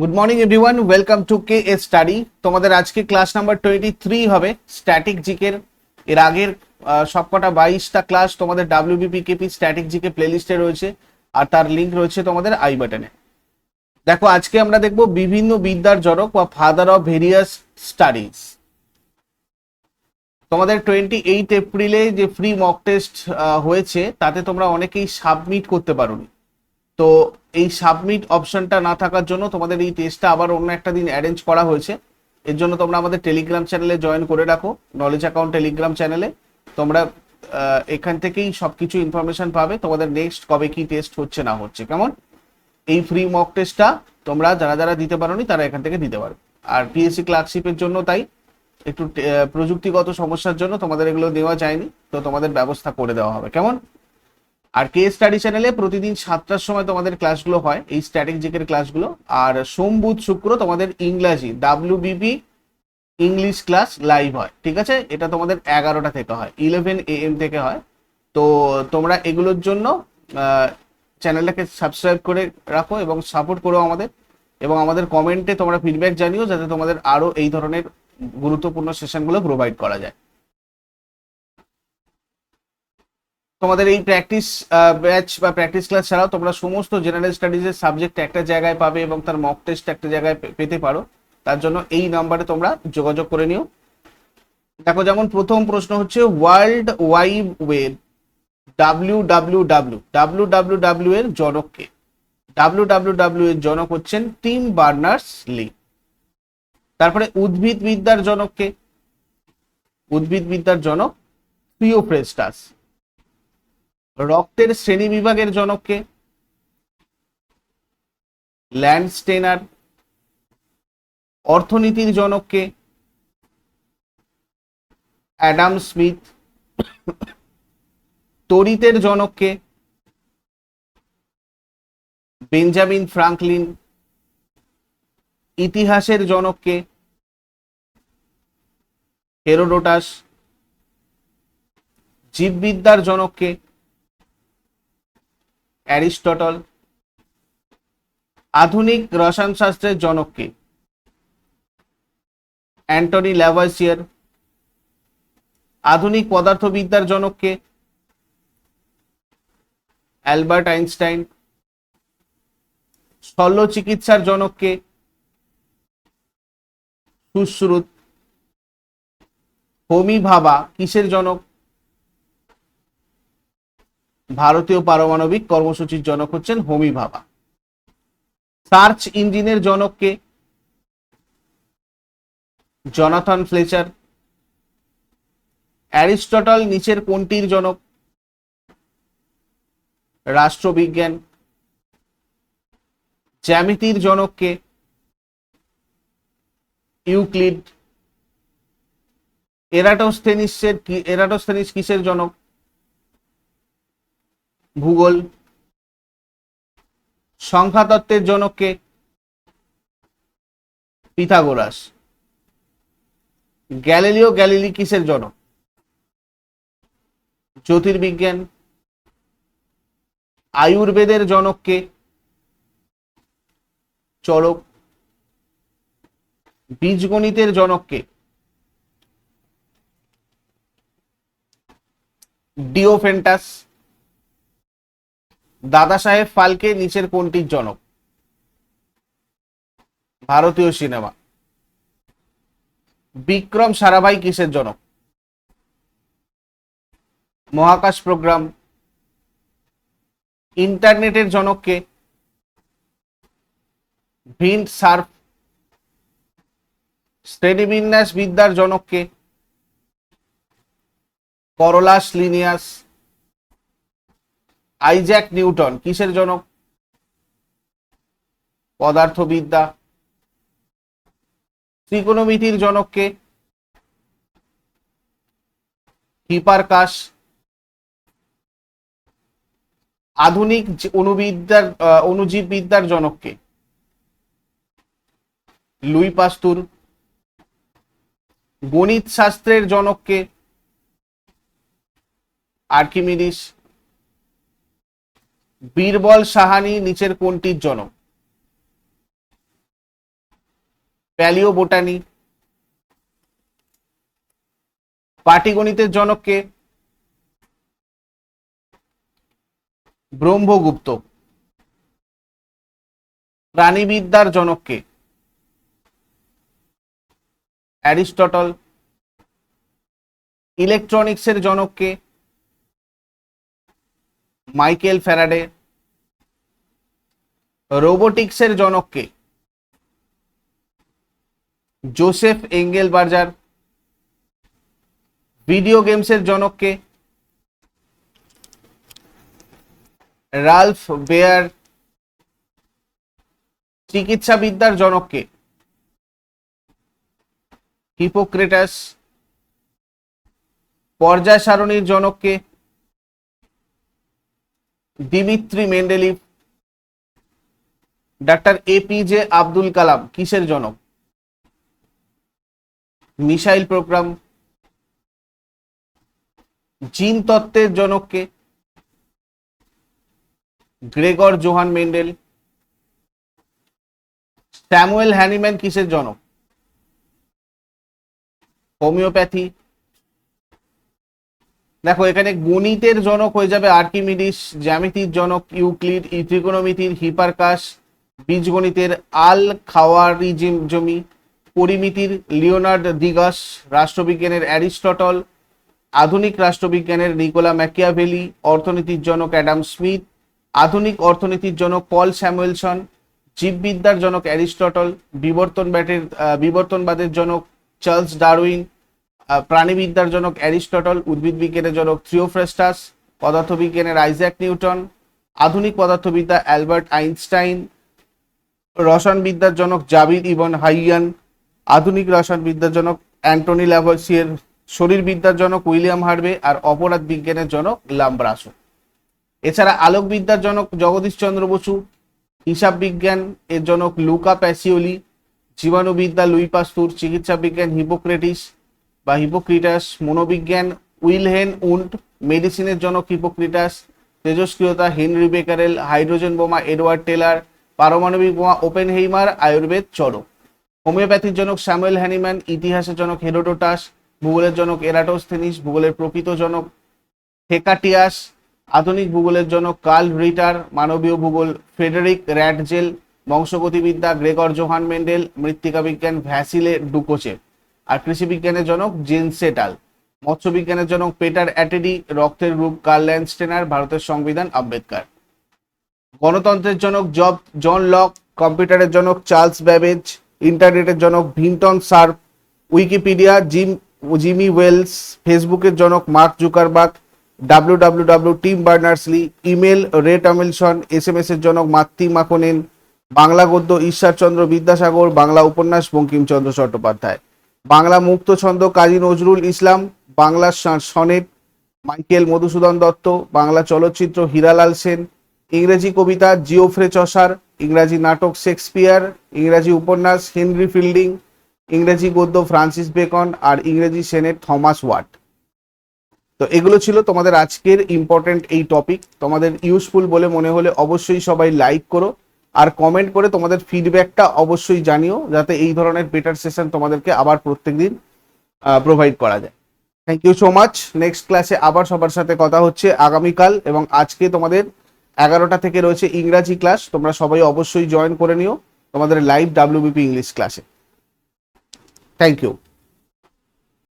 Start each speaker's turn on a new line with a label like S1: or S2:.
S1: Good morning everyone welcome to K A study তোমাদের আজকে class number twenty three হবে static জিকের এর। আগের সবকটা বাইশটা ক্লাস তোমাদের ডাব্লিউবিপি কেপি স্ট্যাটিক জিকে প্লেলিস্টে রয়েছে আর তার লিঙ্ক রয়েছে তোমাদের আই বাটনে দেখো, আজকে আমরা দেখব বিভিন্ন বিদ্যার জনক বা ফাদার অফ ভেরিয়াস স্টাডিজ তোমাদের টোয়েন্টি এইট এপ্রিলে যে ফ্রি মক টেস্ট হয়েছে, তাতে তোমরা অনেকেই সাবমিট করতে পারোনি। তো এই সাবমিট অপশনটা না থাকার জন্য তোমাদের এই টেস্টটা আবার অন্য একটা দিন অ্যারেঞ্জ করা হয়েছে। এর জন্য তোমরা আমাদের টেলিগ্রাম চ্যানেলে জয়েন করে রাখো নলেজ অ্যাকাউন্ট টেলিগ্রাম চ্যানেলে তোমরা এখান থেকেই সব কিছু ইনফরমেশন পাবে, তোমাদের নেক্সট কবে কি টেস্ট হচ্ছে না হচ্ছে, কেমন? এই ফ্রি মক টেস্টটা তোমরা যারা যারা দিতে পারোনি, তারা এখান থেকে দিতে পারো। আর পিএসসি ক্লার্কশিপের জন্য তাই একটু প্রযুক্তিগত সমস্যার জন্য তোমাদের এগুলো দেওয়া যায়নি, তো তোমাদের ব্যবস্থা করে দেওয়া হবে, কেমন? আর কে স্টাডি চ্যানেলে প্রতিদিন সাতটার সময় তোমাদের ক্লাসগুলো হয়, এই স্ট্যাটিক জিকের ক্লাসগুলো আর সোম বুধ শুক্র তোমাদের ইংরাজি ডাব্লিউবিপি ইংলিশ ক্লাস লাইভ হয়, ঠিক আছে? এটা তোমাদের এগারোটা থেকে হয় ইলেভেন এ এম থেকে হয়। তো তোমরা এগুলোর জন্য চ্যানেলটাকে সাবস্ক্রাইব করে রাখো এবং সাপোর্ট করো আমাদের। এবং আমাদের কমেন্টে তোমরা ফিডব্যাক জানিও, যাতে তোমাদের আরও এই ধরনের গুরুত্বপূর্ণ সেশনগুলো প্রোভাইড করা যায়। তোমাদের এই প্র্যাকটিস ব্যাচ বা প্র্যাকটিস ক্লাস ছাড়াও তোমরা সমস্ত জেনারেল স্টাডিজের সাবজেক্ট একটা জায়গায় পাবে এবং তার মক টেস্ট একটা জায়গায় পেতে পারো। তার জন্য এই নাম্বারে তোমরা যোগাযোগ করে নিও। দেখো, যেমন প্রথম প্রশ্ন হচ্ছে world wide web W W W W W W এর জনককে। ডাব্লিউ ডাব্লিউ ডাব্লিউ এর জনক হচ্ছেন টিম বার্নার্স লি। তারপরে উদ্ভিদ বিদ্যার জনককে। উদ্ভিদ বিদ্যার জনক থিওফ্রেস্টাস। রক্তের শ্রেণি বিভাগের জনককে, ল্যান্ডস্টেনার, অর্থনীতির জনককে, অ্যাডাম স্মিথ তরিতের জনককে, বেঞ্জামিন ফ্রাঙ্কলিন, ইতিহাসের জনককে, হেরোডোটাস, জীববিদ্যার জনককে অ্যারিস্টটল। আধুনিক রসায়নশাস্ত্রের জনককে। Antoine Lavoisier. আধুনিক পদার্থবিদ্যার জনককে। Albert Einstein. শল্য চিকিৎসার জনককে। সুশ্রুত। হোমি ভাবা, কিসের জনক? ভারতীয় পারমাণবিক কর্মসূচির জনক হচ্ছেন হোমি ভাবা সার্চ ইঞ্জিনের জনককে জনাথন ফ্লেচার। অ্যারিস্টটল নিচের কোনটির জনক? রাষ্ট্রবিজ্ঞান। জ্যামিতির জনককে ইউক্লিড। এরাটোস্থেনিসের এরাটোস্থেনিস কিসের জনক? ভূগোল, সংখ্যাতত্ত্বের জনককে পিথাগোরাস, গ্যালিলিও গ্যালিলি কিসের জনক, জ্যোতির্বিজ্ঞান, আয়ুর্বেদের জনককে চরক বীজগণিতের জনককে ডিওফেন্টাস দাদা সাহেব ফালকে নিচের কোনটির জনক? ভারতীয় সিনেমা। বিক্রম সারাভাই কিসের জনক? মহাকাশ প্রোগ্রাম। ইন্টারনেটের জনককে ভিন্ট সার্ফ। শ্রেণীবিন্যাস বিদ্যার জনককে করলাস লিনিয়াস। আইজ্যাক নিউটন কিসের জনক? পদার্থবিদ্যা। ত্রিকোণমিতির জনককে হিপারকাস আধুনিক যে অণুবিদ্যার আহ, অণুজীববিদ্যার জনককে লুই পাস্তুর। গণিত শাস্ত্রের জনককে আর্কিমিডিস। বীরবল সাহানি নিচের কোনটির জনক? Paleo botany. পাটিগণিতের জনককে ব্রহ্মগুপ্ত। প্রাণীবিদ্যার জনককে অ্যারিস্টটল। ইলেকট্রনিক্সের জনককে মাইকেল ফ্যারাডে। রোবোটিক্সের জনককে। জোসেফ এঙ্গেল বার্জার ভিডিও গেমসের জনককে। Ralph Baer. চিকিৎসাবিদ্যার জনককে। হিপোক্রেটাস। পর্যায় সারণীর জনককে। Dmitri Mendeleev. Doctor APJ Abdul Kalam, কিসের জনক? Missile program. জিন তত্ত্বের জনককে Gregor Johann Mendel. Samuel Hahnemann, কিসের জনক? হোমিওপ্যাথি। দেখো, এখানে গণিতের জনক হয়ে যাবে আর্কিমিডিস, জ্যামিতির জনক ইউক্লিড, ত্রিকোণমিতির হিপারকাস, বীজগণিতের আল খাওয়ারিজিম জমি, পরিমিতির লিওনার্ড দিগাস, রাষ্ট্রবিজ্ঞানের অ্যারিস্টটল, আধুনিক রাষ্ট্রবিজ্ঞানের নিকোলা ম্যাকিয়াভেলি, অর্থনীতির জনক অ্যাডাম স্মিথ, আধুনিক অর্থনীতির জনক পল স্যামুয়েলসন, জীববিদ্যার জনক অ্যারিস্টটল, বিবর্তন ব্যাটের বিবর্তনবাদের জনক চার্লস ডারউইন প্রাণীবিদ্যার জনক অ্যারিস্টটল, উদ্ভিদ বিজ্ঞানের জনক থ্রিওফ্রেস্টাস পদার্থবিজ্ঞানের আইজ্যাক নিউটন, আধুনিক পদার্থবিদ্যা অ্যালবার্ট আইনস্টাইন, রসায়নবিদ্যার জনক জাবিদ ইবন হাইয়ান, আধুনিক রসায়নবিদ্যার জনক অ্যান্টনি ল্যাভসিয়ার শরীরবিদ্যার জনক উইলিয়াম হার্ভে আর অপরাধ বিজ্ঞানের জনক লাম্ব্রাসো। এছাড়া আলোকবিদ্যার জনক জগদীশ চন্দ্র বসু, হিসাব বিজ্ঞান এর জনক লুকা প্যাসিওলি, জীবাণুবিদ্যা লুই পাস্তুর, চিকিৎসা বিজ্ঞান হিপোক্রেটিস বা হিপোক্রিটাস, মনোবিজ্ঞান উইলহেন উন্ট, মেডিসিনের জনক হিপোক্রিটাস, তেজস্ক্রিয়তা, হেনরি বেকারেল, হাইড্রোজেন বোমা, এডওয়ার্ড টেলার, পারমাণবিক বোমা ওপেন হেইমার আয়ুর্বেদ চরক হোমিওপ্যাথির জনক স্যামুয়েল হ্যানিম্যান, ইতিহাসের জনক হেরোডোটাস, ভূগোলের জনক এরাটোস্থেনিস ভূগোলের প্রকৃত জনক হেকাটিয়াস, আধুনিক ভূগোলের জনক কার্ল রিটার, মানবীয় ভূগোল ফ্রেডেরিক র্যাডজেল, বংশগতিবিদ্যা গ্রেগর জোহান মেন্ডেল মৃত্তিকা বিজ্ঞান ভ্যাসিলে ডুকোচেভ। আর কৃষি বিজ্ঞানের জনক জেনসেটাল মৎস্য বিজ্ঞানের জনক পেটার অ্যাটেডি, রক্তের গ্রুপ কার্ল ল্যান্ডস্টেনার ভারতের সংবিধান আম্বেদকার। গণতন্ত্রের জনক জব, জন লক, কম্পিউটারের জনক চার্লস ব্যাবেজ, ইন্টারনেটের জনক Vinton Cerf Wikipedia, Jim, Jimmy Wales, ফেসবুকের জনক Mark Zuckerberg W W W Tim Berners Lee, email Ray Tomlinson S M S এর জনক মাতৃ মাকনেন, বাংলা গদ্য ঈশ্বরচন্দ্র বিদ্যাসাগর, বাংলা উপন্যাস বঙ্কিমচন্দ্র চট্টোপাধ্যায়। বাংলা মুক্ত ছন্দ কাজী নজরুল ইসলাম, বাংলা সনেট, মাইকেল মধুসূদন দত্ত, বাংলা চলচ্চিত্র হীরালাল সেন, ইংরেজি কবিতা জিওফ্রে চসার ইংরাজি নাটক শেক্সপিয়ার, ইংরাজি উপন্যাস হেনরি ফিল্ডিং, ইংরেজি গদ্য ফ্রান্সিস বেকন আর ইংরেজি সেনেট থমাস ওয়াট। তো এগুলো ছিল তোমাদের আজকের ইম্পর্টেন্ট এই টপিক তোমাদের ইউজফুল বলে মনে হলে অবশ্যই সবাই লাইক করো। আর কমেন্ট করে তোমাদের ফিডব্যাকটা অবশ্যই জানিও, যাতে এই ধরনের বেটার সেশন তোমাদেরকে আবার প্রত্যেকদিন প্রোভাইড করা যায়। Thank you so much next ক্লাসে আবার সবার সাথে কথা হচ্ছে আগামীকাল এবং আজকে তোমাদের এগারোটা থেকে রয়েছে ইংরাজি ক্লাস তোমরা সবাই অবশ্যই জয়েন করে নিও তোমাদের লাইভ ডাব্লিউবিপি ইংলিশ ক্লাসে থ্যাংক ইউ